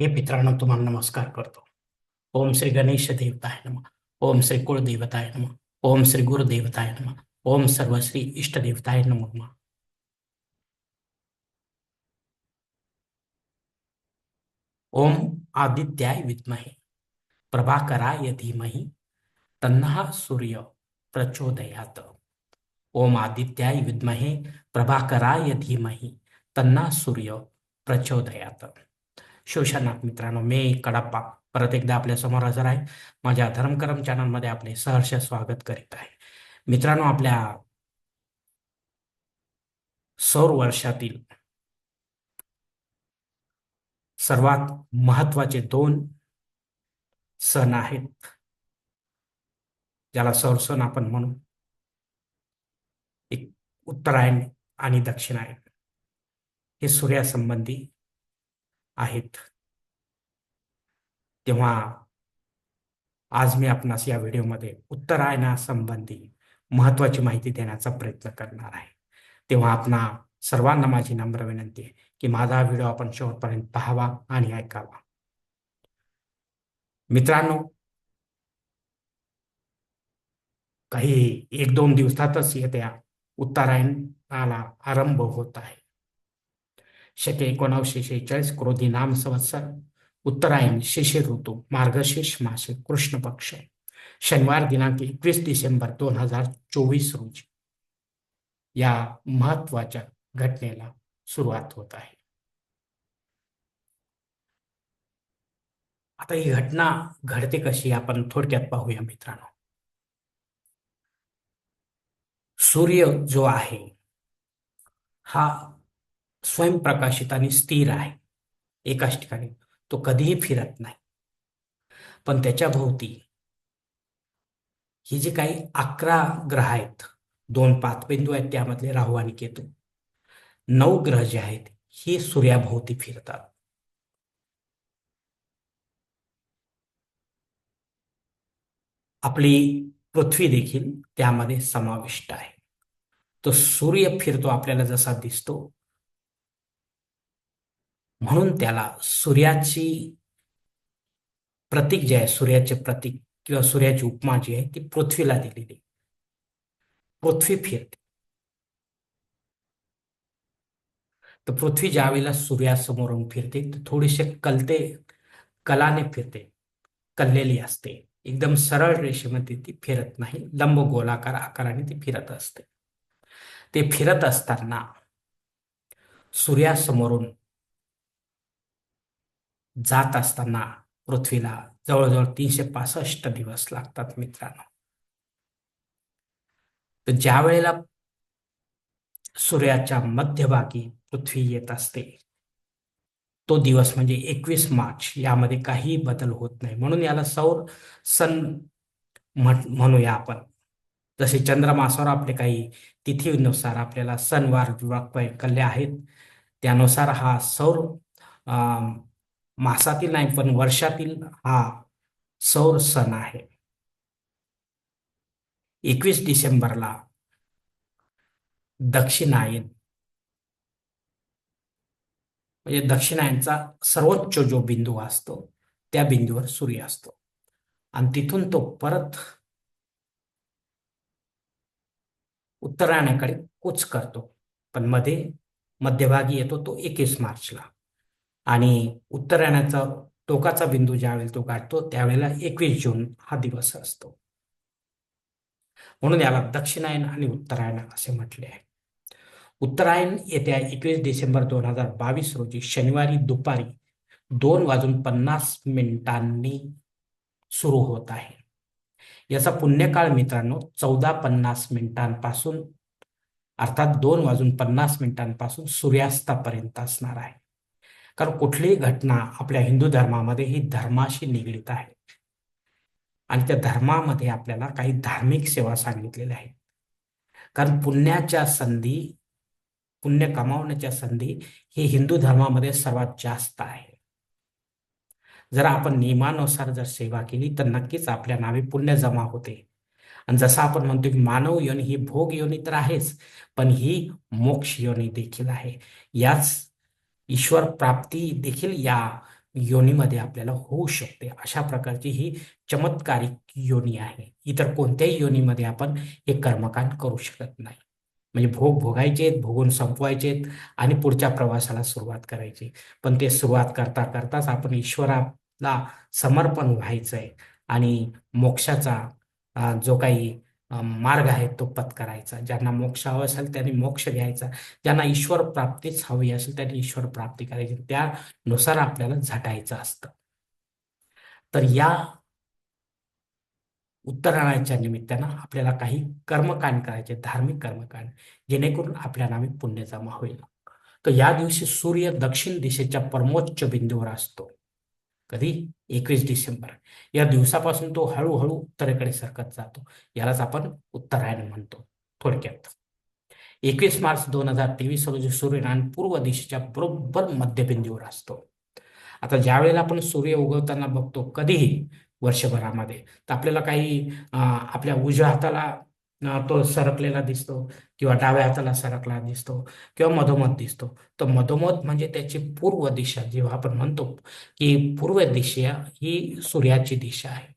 हे मित्रांनो तुम्हाला नमस्कार करतो. ओम श्री गणेश देवताय नम. ओम श्री कुळदेवताय नम. ओम श्री गुरुदेवताय नम. ओम सर्व श्री इष्टदेवताय नम. ओम आदित्याय विद्महे. प्रभाकराय धीमहि. तन्नः सूर्य प्रचोदयात. ओम आदित्याय विद्महे. प्रभाकराय धीमहि. तन्ना सूर्य प्रचोदयात. शिवशनाथ मित्रांनो मी कडाप्पा. परत एकदा आपल्यासमोर हजर आहे. माझ्या धर्मकरम चॅनलमध्ये आपले सहर्ष स्वागत करीत आहे. मित्रांनो आपल्या सौर वर्षातील सर्वात महत्त्वाचे दोन सण आहेत. ज्याला सौर सण आपण म्हणू. एक उत्तरायण आणि दक्षिणायन हे सूर्यासंबंधी आहेत. तेव्हा आज मी आपणास या व्हिडिओमध्ये उत्तरायणासंबंधी महत्वाची माहिती देण्याचा प्रयत्न करणार आहे. तेव्हा आपणा सर्वांना माझी नम्र विनंती आहे की माझा व्हिडिओ आपण शेवटपर्यंत पाहावा आणि ऐकावा. मित्रांनो काही एक दोन दिवसातच येत्या उत्तरायणाला आरंभ होत आहे. शके एकोणावीसशे शेहेचाळीस क्रोधी नाम संवत्सर. उत्तरायण शिशिर ऋतू मार्गशीर्ष मासे कृष्ण पक्ष. शनिवार दिनांक एकवीस डिसेंबर दोन हजार चोवीस रोजी. या महत्त्वाच्या घटनेला सुरुवात होत आहे. आता ही घटना घडते कशी आपण थोडक्यात पाहूया मित्रांनो. सूर्य जो आहे हा स्वयंप्रकाशित आणि स्थिर आहे. एकाच ठिकाणी. तो कधीही फिरत नाही. पण त्याच्या भोवती हे जे काही अकरा ग्रह आहेत दोन पातबिंदू आहेत त्यामधले राहू आणि केतू नऊ ग्रह जे आहेत हे सूर्याभोवती फिरतात. आपली पृथ्वी देखील त्यामध्ये समाविष्ट आहे. तो सूर्य फिरतो आपल्याला जसा दिसतो म्हणून त्याला सूर्याची प्रतीक जे आहे सूर्याचे प्रतीक किंवा सूर्याची उपमा जी आहे ती पृथ्वीला दिलेली. पृथ्वी फिरते. तर पृथ्वी ज्या वेळेला सूर्यासमोरून फिरते तर थोडीसे कलते कलाने फिरते कललेली असते. एकदम सरळ रेषेमध्ये ती फिरत नाही लंब गोलाकार आकाराने ती फिरत असते. ते फिरत असताना सूर्यासमोरून जात असताना पृथ्वीला जवळजवळ तीनशे पासष्ट दिवस लागतात मित्रांनो. तर ज्या वेळेला सूर्याच्या मध्यभागी पृथ्वी येत असते तो दिवस म्हणजे एकवीस मार्च. यामध्ये काही बदल होत नाही. म्हणून याला सौर सन म्हणूया आपण. जसे चंद्रमासावर आपले काही तिथीनुसार आपल्याला सणवार कल्ले आहेत त्यानुसार हा सौर मासातील नाही पण वर्षातील हा सौर सण आहे. एकवीस डिसेंबरला दक्षिणायन म्हणजे दक्षिणायनचा सर्वोच्च जो बिंदू असतो त्या बिंदूवर सूर्य असतो. आणि तिथून तो परत उत्तरायणाकडे कूच करतो. पण मध्ये मध्यभागी येतो तो एकवीस मार्चला. आणि उत्तरायणाचा टोकाचा बिंदू ज्यावेळेला तो गाठतो त्यावेळेला एकवीस जून हा दिवस असतो. म्हणून याला दक्षिणायन आणि उत्तरायण असे म्हटले आहे. उत्तरायण येत्या एकवीस डिसेंबर दोन हजार बावीस रोजी शनिवारी दुपारी दोन वाजून पन्नास मिनिटांनी सुरू होत आहे. याचा पुण्यकाळ मित्रांनो चौदा पन्नास मिनिटांपासून अर्थात दोन वाजून पन्नास मिनिटांपासून सूर्यास्तापर्यंत असणार आहे. कारण कुठलीही घटना आपल्या हिंदू धर्मामध्ये ही धर्माशी निगडीत आहे. आणि त्या धर्मामध्ये आपल्याला काही धार्मिक सेवा सांगितलेल्या आहेत. कारण पुण्याच्या संधी पुण्य कमावण्याच्या संधी ही हिंदू धर्मामध्ये सर्वात जास्त आहे. जर आपण नियमानुसार जर सेवा केली तर नक्कीच आपल्या नावे पुण्य जमा होते. आणि जसं आपण म्हणतो की मानव योनी ही भोग योनी तर आहेच पण ही मोक्ष योनी देखील आहे. याच ईश्वर प्राप्ती देखील या योनीमध्ये आपल्याला होऊ शकते. अशा प्रकारची ही चमत्कारिक योनी आहे. इतर कोणत्याही योनीमध्ये आपण हे कर्मकांड करू शकत नाही. म्हणजे भोग भोगायचे भोगून संपवायचे आणि पुढच्या प्रवासाला सुरुवात करायची. पण ते सुरुवात करता करताच आपण ईश्वराला समर्पण व्हायचंय आणि मोक्षाचा जो काही मार्ग आहे तो पत्करायचा ज्यांना मोक्ष हवा असेल त्यांनी मोक्ष घ्यायचा. ज्यांना ईश्वर प्राप्तीच हवी असेल त्यांनी ईश्वर प्राप्ती करायची. त्यानुसार आपल्याला झटायचं असतं. तर या उत्तरायणाच्या निमित्तानं आपल्याला काही कर्मकांड करायचे धार्मिक कर्मकांड जेणेकरून आपल्या नावे पुण्य जमा होईल. तर या दिवशी सूर्य दक्षिण दिशेच्या परमोच्च बिंदूवर असतो. कधी? एकवीस डिसेंबर. या दिवसापासून तो हळूहळू उत्तरेकडे सरकत जातो. यालाच आपण उत्तरायण म्हणतो. थोडक्यात. एकवीस मार्च दोन हजार तेवीस रोजी सूर्यनारायण पूर्व दिशेच्या बरोबर मध्यबिंदूवर असतो. आता ज्या वेळेला आपण सूर्य उगवताना बघतो कधीही वर्षभरामध्ये तर आपल्याला काही आपल्या उजव्या हाताला तो सरकलेला दिसतो किंवा डाव्या हाताला सरकला दिसतो किंवा मधोमध दिसतो. तर मधोमध म्हणजे त्याची पूर्व दिशा जेव्हा आपण म्हणतो की पूर्व दिशा ही सूर्याची दिशा आहे.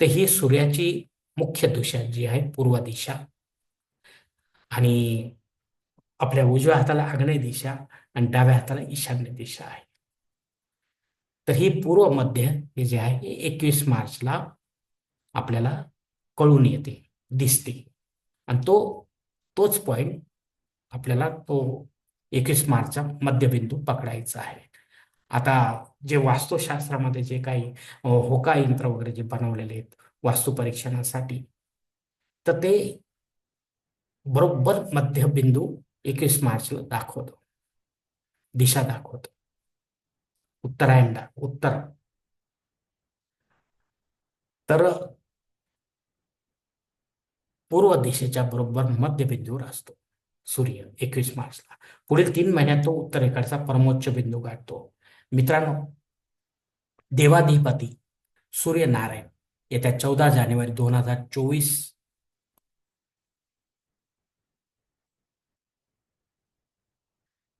तर ही सूर्याची मुख्य दिशा जी आहे पूर्व दिशा. आणि आपल्या उजव्या हाताला आग्नेय दिशा आणि डाव्या हाताला ईशान्य दिशा आहे. तर ही पूर्व मध्य हे जे आहे एकवीस मार्चला आपल्याला कळून येते. दिसते. आणि तो तोच पॉइंट आपल्याला तो एकवीस मार्चचा मध्यबिंदू पकडायचा आहे. आता जे वास्तुशास्त्रामध्ये जे काही होका यंत्र वगैरे जे बनवलेले आहेत वास्तू परीक्षणासाठी तर ते बरोबर मध्यबिंदू एकवीस मार्चला दाखवतो. दिशा दाखवतो. उत्तरायण उत्तर. तर पूर्व दिशेच्या बरोबर मध्यबिंदूवर असतो. सूर्य एकवीस मार्चला. पुढील तीन महिन्यात तो उत्तरेकडचा परमोच्च बिंदू गाठतो. मित्रांनो देवाधिपती सूर्यनारायण येत्या चौदा जानेवारी दोन हजार चोवीस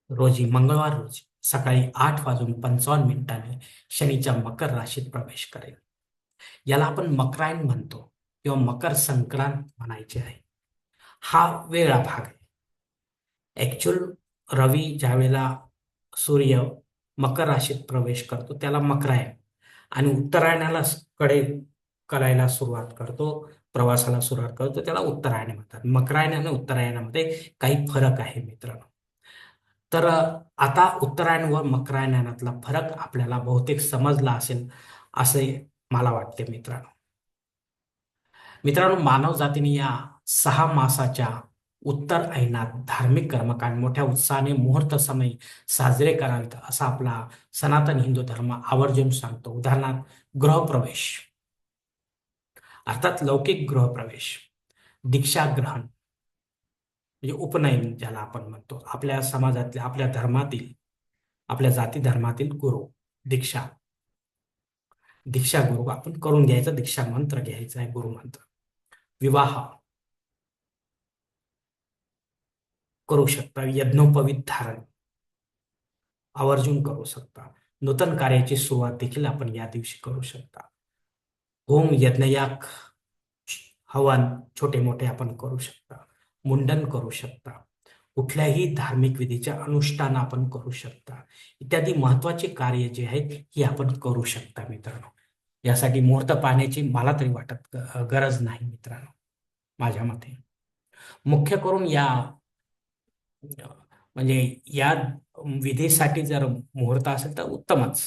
रोजी मंगळवार रोजी सकाळी आठ वाजून पंचावन्न मिनिटांनी शनीच्या मकर राशीत प्रवेश करेल. याला आपण मकरायन म्हणतो. किंवा मकर संक्रांत म्हणायची आहे. हा वेगळा भाग आहे. ऍक्च्युअल रवी ज्या वेळेला सूर्य मकर राशीत प्रवेश करतो त्याला मकरायण आणि उत्तरायणाला कडे करायला सुरुवात करतो प्रवासाला सुरुवात करतो त्याला उत्तरायण म्हणतात. मकरायण आणि उत्तरायणामध्ये काही फरक आहे मित्रांनो. तर आता उत्तरायण व मकरायणातला फरक आपल्याला बहुतेक समजला असेल असे मला वाटते मित्रांनो. मित्रांनो मानव जातीने या सहा मासाच्या उत्तर ऐनात धार्मिक कर्मकांड मोठ्या उत्साहाने मुहूर्त समय साजरे करावेत असा आपला सनातन हिंदू धर्म आवर्जून सांगतो. उदाहरणार्थ गृहप्रवेश. अर्थात लौकिक गृहप्रवेश. दीक्षा ग्रहण म्हणजे उपनयन ज्याला आपण म्हणतो. आपल्या समाजातल्या आपल्या धर्मातील आपल्या जाती धर्मातील गुरु. दीक्षा. दीक्षा गुरु आपण करून घ्यायचा. दीक्षा मंत्र घ्यायचा आहे गुरु मंत्र. विवाह करू शकता यज्ञोपवित धारण आवर्जून करू शकता. नूतन कार्याची सुरुवात देखील आपण या दिवशी करू शकता. होम यज्ञयाक हवन छोटे मोठे आपण करू शकता. मुंडन करू शकता. कुठल्याही धार्मिक विधीचे अनुष्ठान आपण करू शकता. इत्यादी महत्त्वाचे कार्य जे आहेत ही आपण करू शकता मित्रांनो. यासाठी मुहूर्त पाहण्याची मला तरी वाटत गरज नाही मित्रांनो माझ्या मते. मुख्य करून या म्हणजे या विधीसाठी जर मुहूर्त असेल तर उत्तमच.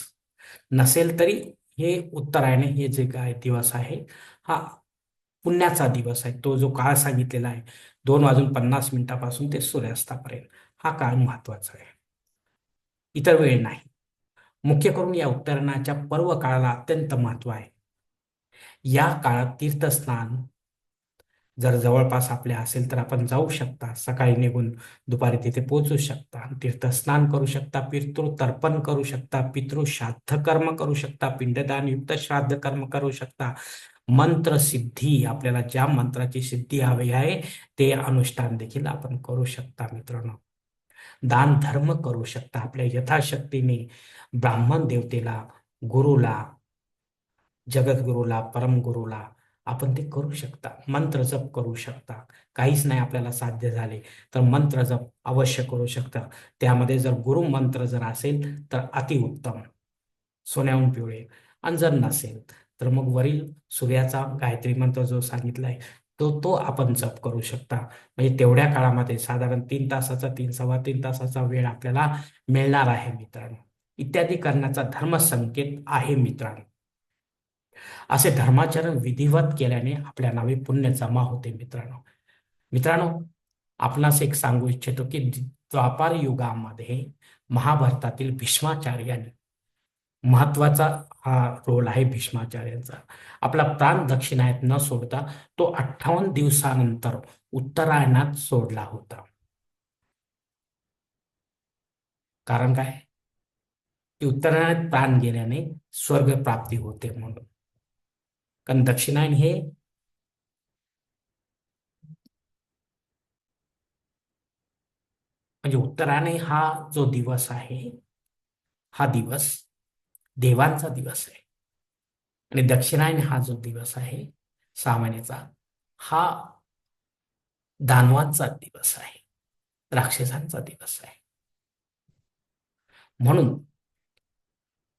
नसेल तरी हे उत्तरायण हे जे काय दिवस आहे हा पुण्याचा दिवस आहे. तो जो काळ सांगितलेला आहे दोन वाजून पन्नास मिनिटापासून ते सूर्यास्तापर्यंत हा काळ महत्त्वाचा आहे. इतर वेळ नाही. मुख्य करून या उत्तरायणाच्या पर्व काळाला अत्यंत महत्त्व आहे. या काळात तीर्थस्नान जर जवळपास आपल्या असेल तर आपण जाऊ शकता. सकाळी निघून दुपारी तिथे पोहोचू शकता. तीर्थस्नान करू शकता पितृ तर्पण करू शकता पितृ श्राद्ध कर्म करू शकता पिंडदान युक्त श्राद्ध कर्म करू शकता. मंत्र सिद्धी आपल्याला ज्या मंत्राची सिद्धी हवी आहे ते अनुष्ठान देखील आपण करू शकता मित्रांनो. दान धर्म करू शकता आपल्या यथाशक्तीने ब्राह्मण देवतेला गुरुला जगद्गुरुला परमगुरुला आपण ते करू शकता. मंत्र जप करू शकता. काहीच नाही आपल्याला साध्य झाले तर मंत्र जप अवश्य करू शकता. त्यामध्ये जर गुरु मंत्र जर असेल तर अतिउत्तम सोन्याहून पिवळे. आणि जर नसेल तर मग वरील सूर्याचा गायत्री मंत्र जो सांगितलाय तो तो आपण जप करू शकता. म्हणजे तेवढ्या काळामध्ये साधारण तीन तासाचा तीन सव्वा तीन तासाचा वेळ आपल्याला मिळणार आहे मित्रांनो. इत्यादी करण्याचा धर्म संकेत आहे मित्रांनो. असे धर्माचरण विधिवत केल्याने आपल्या नावे पुण्य जमा होते मित्रांनो. मित्रांनो आपणास एक सांगू इच्छितो की द्वापार युगामध्ये महाभारतातील भीष्माचार्यांनी महत्त्वाचा हा रोल आहे भीष्माचार्यांचा. आपला प्राण दक्षिणायत न सोडता तो अठ्ठावन्न दिवसानंतर उत्तरायणात सोडला होता. कारण काय? की उत्तरायणात प्राण गेल्याने स्वर्ग प्राप्ती होते म्हणून. कारण दक्षिणायन हे म्हणजे उत्तरायण हा जो दिवस आहे हा दिवस देवांचा दिवस आहे. आणि दक्षिणायन हा जो दिवस आहे सहा महिन्याचा हा दानवांचा दिवस आहे राक्षसांचा दिवस आहे. म्हणून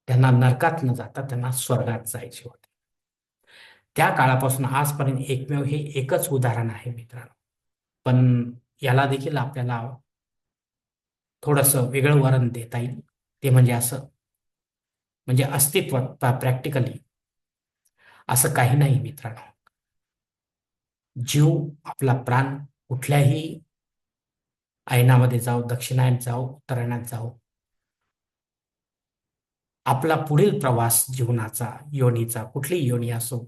त्यांना नरकात न जाता त्यांना स्वर्गात जायचे होते. त्या काळापासून आजपर्यंत एकमेव हे एकच उदाहरण आहे मित्रांनो. पण याला देखील आपल्याला थोडस वेगळं वरण देता येईल. ते म्हणजे असं म्हणजे अस्तित्वात प्रॅक्टिकली असं काही नाही मित्रांनो. जीव आपला प्राण कुठल्याही आयनामध्ये जाऊ दक्षिणायन जाऊ उत्तरायणात जाऊ आपला पुढील प्रवास जीवनाचा योनीचा कुठली योनी असो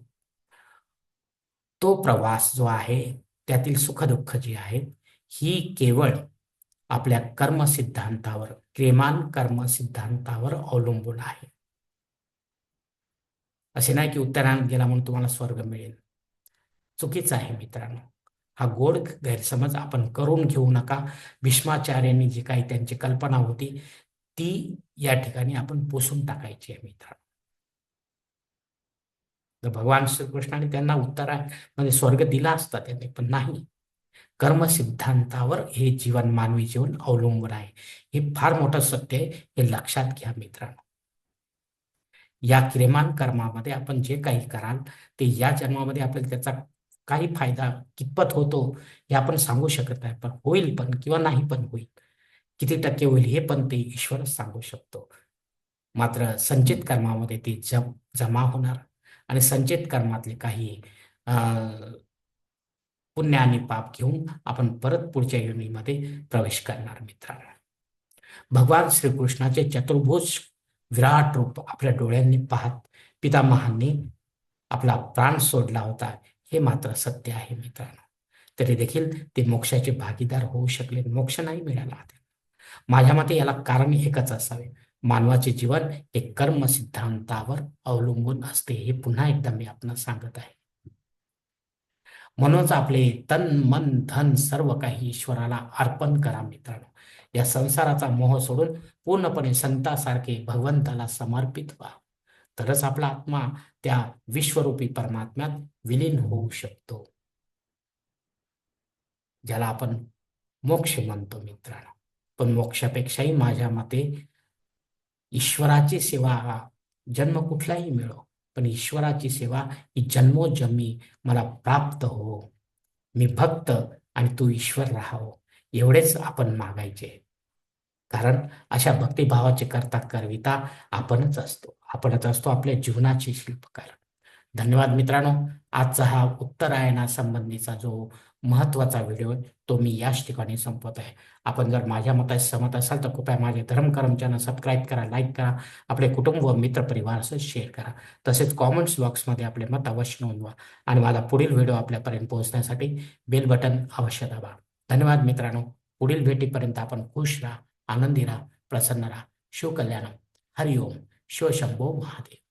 तो प्रवास जो आहे त्यातील सुखदुःख जी आहेत ही केवळ आपल्या कर्म सिद्धांतावर क्रेमान कर्म सिद्धांतावर अवलंबून आहे. असे नाही की उत्तरायण गेला म्हणून तुम्हाला स्वर्ग मिळेल. चुकीचं आहे मित्रांनो. हा गोड गैरसमज आपण करून घेऊ नका. भीष्माचार्यांनी जी काही त्यांची कल्पना होती ती या ठिकाणी आपण पोसून टाकायची आहे मित्रांनो. तर भगवान श्रीकृष्णाने त्यांना उत्तरा म्हणजे स्वर्ग दिला असता त्यांनी पण नाही. कर्म सिद्धांतावर हे जीवन मानवी जीवन अवलंबून आहे. हे फार मोठं सत्य आहे हे लक्षात घ्या मित्रांनो. या क्रिमान कर्मामध्ये आपण जे काही कराल ते या जन्मामध्ये आपल्याला त्याचा काही फायदा कितपत होतो हे आपण सांगू शकत नाही. पण होईल पण किंवा नाही पण होईल. किती टक्के होईल हे पण ते ईश्वरच सांगू शकतो. मात्र संचित कर्मामध्ये ते जम जमा होणार आणि संचित कर्मातले काही पुण्य आणि पाप घेऊन आपण परत पुढच्या योनीमध्ये प्रवेश करणार मित्रांनो. भगवान श्रीकृष्णाचे चतुर्भुज विराट रूप आपल्या डोळ्यांनी पाहत पितामहांनी आपला प्राण सोडला होता. हे मात्र सत्य आहे मित्रांनो. तरी देखील ते मोक्षाचे भागीदार होऊ शकले. मोक्ष नाही मिळाला. माझ्या मते याला कारण एकच असावे. मानवाचे जीवन हे कर्म सिद्धांतावर अवलंबून असते. हे पुन्हा एकदा मी आपण सांगत आहे. म्हणूनच आपले तन मन धन सर्व काही ईश्वराला अर्पण करा मित्रांनो. या संसाराचा मोह सोडून पूर्णपणे संतासारखे भगवंताला समर्पित व्हा. तरच आपला आत्मा त्या विश्वरूपी परमात्म्यात विलीन होऊ शकतो. ज्याला आपण मोक्ष म्हणतो मित्रांनो. पण मोक्षापेक्षाही माझ्या मते ईश्वराची सेवा जन्म कुठलाही मिळो पण ईश्वराची सेवा ही जन्मोजन्मी मला प्राप्त हो. मी भक्त आणि तू ईश्वर राहावं. एवढेच आपण मागायचे. कारण अशा भक्तिभावाचे करता करविता आपणच असतो. आपणच असतो आपल्या जीवनाचे शिल्पकार. धन्यवाद मित्रांनो. आजचा हा उत्तरायणासंबंधीचा जो महत्त्वाचा व्हिडिओ आहे तो मी याच ठिकाणी संपवत आहे. आपण जर माझ्या मता सहमत असाल तर कृपया माझे धर्मकरम चॅनल सबस्क्राईब करा लाईक करा आपले कुटुंब व मित्रपरिवार असं शेअर करा. तसेच कॉमेंट्स बॉक्समध्ये आपले मत अवश्य नोंदवा आणि माझा पुढील व्हिडिओ आपल्यापर्यंत पोहोचण्यासाठी बेल बटन अवश्य दाबा. धन्यवाद मित्रांनो. पुढील भेटीपर्यंत आपण खुश राहा. आनंदी राहा प्रसन्न राहा. शिवकल्याणम. हरिओम. शिवशंभो महादेव.